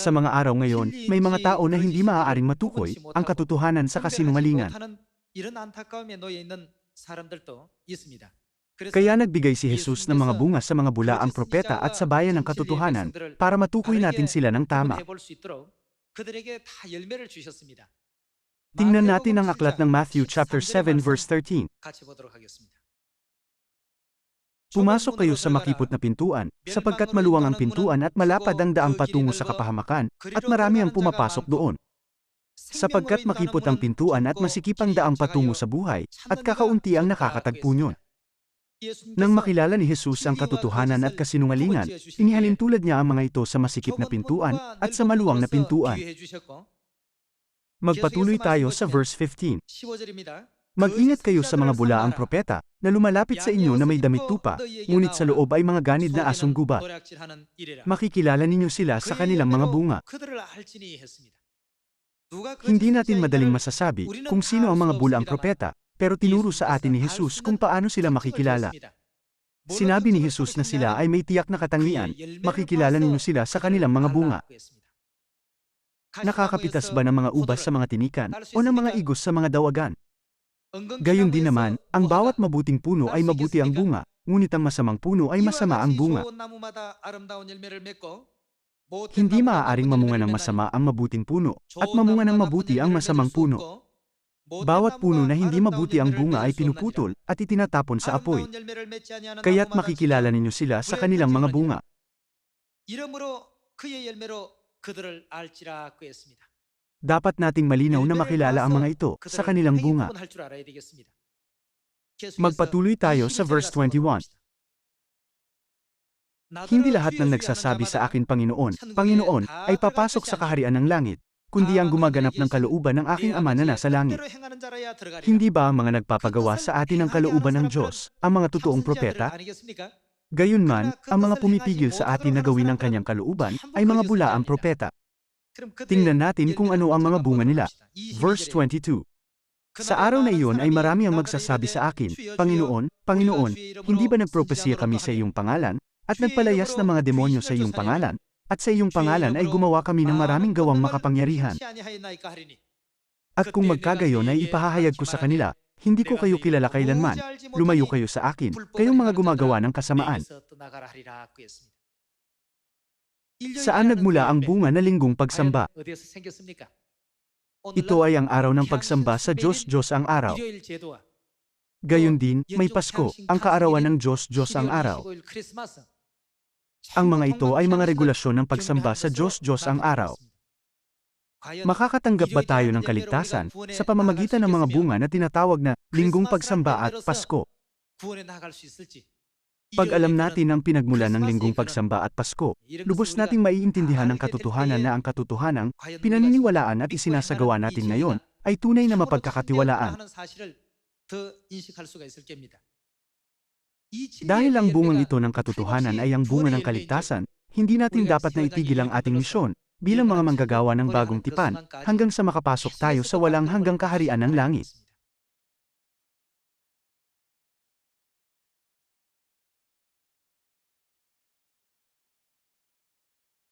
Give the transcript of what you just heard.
Sa mga araw ngayon, may mga tao na hindi maaaring matukoy ang katotohanan sa kasinungalingan. Kaya nagbigay si Jesus ng mga bunga sa mga bula ang propeta at sa bayan ng katotohanan para matukoy natin sila ng tama. Tingnan natin ang aklat ng Matthew chapter 7 verse 13. Pumasok kayo sa makipot na pintuan, sapagkat maluwang ang pintuan at malapad ang daang patungo sa kapahamakan, at marami ang pumapasok doon. Sapagkat makipot ang pintuan at masikip ang daang patungo sa buhay, at kakaunti ang nakakatagpo niyon. Nang makilala ni Jesus ang katotohanan at kasinungalingan, inihalin tulad niya ang mga ito sa masikip na pintuan at sa maluwang na pintuan. Magpatuloy tayo sa verse 15. Mag-ingat kayo sa mga bulaang propeta na lumalapit sa inyo na may damit tupa, ngunit sa loob ay mga ganid na asong gubat. Makikilala ninyo sila sa kanilang mga bunga. Hindi natin madaling masasabi kung sino ang mga bulaang propeta, pero tinuro sa atin ni Jesus kung paano sila makikilala. Sinabi ni Jesus na sila ay may tiyak na katangian, makikilala ninyo sila sa kanilang mga bunga. Nakakapitas ba ng mga ubas sa mga tinikan o ng mga igos sa mga dawagan? Gayon din naman, ang bawat mabuting puno ay mabuti ang bunga, ngunit ang masamang puno ay masama ang bunga. Hindi maaaring mamunga ng masama ang mabuting puno, at mamunga ng mabuti ang masamang puno. Bawat puno na hindi mabuti ang bunga ay pinuputol at itinatapon sa apoy. Kaya't makikilala ninyo sila sa kanilang mga bunga. 이름으로 그의 열매로 그들을 알지라 그랬습니다. Dapat nating malinaw na makilala ang mga ito sa kanilang bunga. Magpatuloy tayo sa verse 21. Hindi lahat ng nagsasabi sa akin Panginoon, Panginoon, ay papasok sa kaharian ng langit, kundi ang gumaganap ng kalooban ng aking Ama na nasa langit. Hindi ba ang mga nagpapagawa sa atin ng kalooban ng Diyos, ang mga totoong propeta? Gayunman, ang mga pumipigil sa atin na gawin ang kanyang kalooban ay mga bulaang propeta. Tingnan natin kung ano ang mga bunga nila. Verse 22. Sa araw na iyon ay marami ang magsasabi sa akin, Panginoon, Panginoon, hindi ba nagpropesya kami sa iyong pangalan, at nagpalayas ng mga demonyo sa iyong pangalan, at sa iyong pangalan ay gumawa kami ng maraming gawang makapangyarihan. At kung magkagayon ay ipahahayag ko sa kanila, hindi ko kayo kilala kailanman, lumayo kayo sa akin, kayong mga gumagawa ng kasamaan. Saan nagmula ang bunga na linggong pagsamba? Ito ay ang araw ng pagsamba sa Diyos Diyos ang araw. Gayon din, may Pasko, ang kaarawan ng Diyos Diyos ang araw. Ang mga ito ay mga regulasyon ng pagsamba sa Diyos Diyos ang araw. Makakatanggap ba tayo ng kaligtasan sa pamamagitan ng mga bunga na tinatawag na linggong pagsamba at Pasko? Pag alam natin ang pinagmulan ng linggong pagsamba at Pasko, lubos nating maiintindihan ang katotohanan na ang katotohanang pinaniniwalaan at isinasagawa natin ngayon ay tunay na mapagkakatiwalaan. Dahil ang bungang ito ng katotohanan ay ang bunga ng kaligtasan, hindi natin dapat na itigil ang ating misyon bilang mga manggagawa ng bagong tipan hanggang sa makapasok tayo sa walang hanggang kaharian ng langit.